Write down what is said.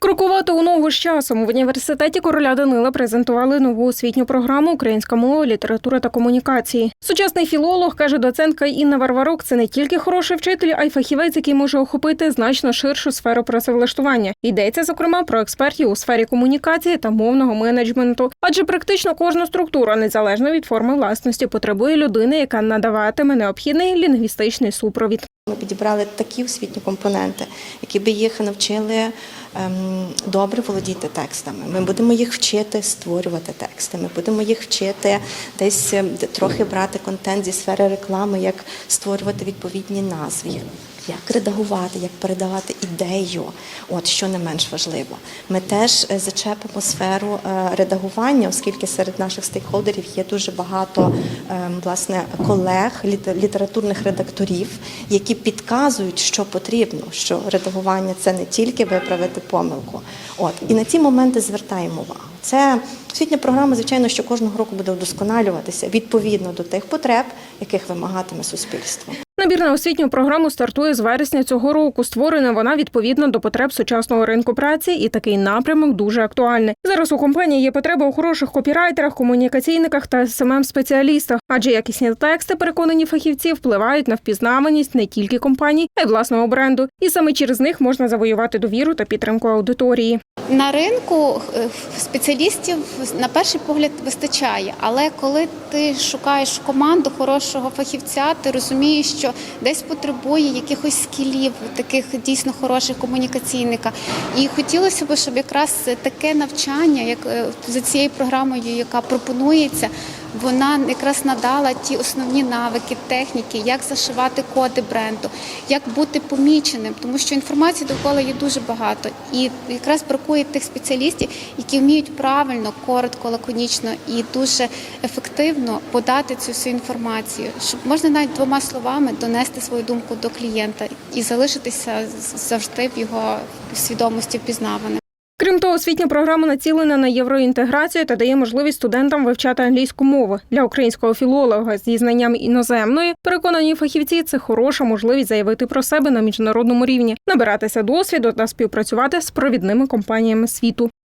Крокувати у ногу з часом в університеті короля Данила презентували нову освітню програму Українська мова, література та комунікації. Сучасний філолог каже доцентка Інна Варварук. Це не тільки хороший вчитель, а й фахівець, який може охопити значно ширшу сферу працевлаштування. Йдеться зокрема про експертів у сфері комунікації та мовного менеджменту. Адже практично кожна структура, незалежно від форми власності, потребує людини, яка надаватиме необхідний лінгвістичний супровід. Ми підібрали такі освітні компоненти, які би їх навчили добре володіти текстами. Ми будемо їх вчити створювати тексти. Ми будемо їх вчити десь ем, трохи брати контент зі сфери реклами, як створювати відповідні назви. Як- редагувати, як передавати ідею, от що не менш важливо. Ми теж е, зачепимо сферу е, редагування, оскільки серед наших стейкхолдерів є дуже багато ем, власне колег, літе- літературних редакторів, які підказують, що потрібно, що редагування це не тільки виправити помилку. От і на ці моменти звертаємо увагу. Це освітня програма, звичайно, що кожного року буде вдосконалюватися відповідно до тих потреб, яких вимагатиме суспільство. Набір на освітню програму стартує з вересня цього року. Створена вона відповідно до потреб сучасного ринку праці, і такий напрямок дуже актуальний. Зараз у компанії є потреба у хороших копірайтерах, комунікаційниках та смм спеціалістах, адже якісні тексти, переконані фахівці, впливають на впізнаваність не тільки компаній, а й власного бренду. І саме через них можна завоювати довіру та підтримку аудиторії. На ринку е, спеціалістів на перший погляд вистачає, але коли ти шукаєш команду хорошого фахівця, ти розумієш, що десь потребує якихось скілів, таких дійсно хороших комунікаційника. І хотілося б, щоб якраз таке навчання, як е, за цією програмою, яка пропонується, вона якраз надала ті основні навики, техніки, як зашивати коди бренду, як бути поміченим, тому що інформації довкола є дуже багато, і якраз бракує тих спеціалістів, які вміють правильно, коротко, лаконічно і дуже ефективно подати цю всю інформацію, щоб можна навіть двома словами донести свою думку до клієнта і залишитися завжди в його свідомості впізнаваним. Крім того, освітня програма націлена на євроінтеграцію та дає можливість студентам вивчати англійську мову для українського філолога зі знанням іноземної. Переконані фахівці, це хороша можливість заявити про себе на міжнародному рівні, набиратися досвіду та співпрацювати з провідними компаніями світу.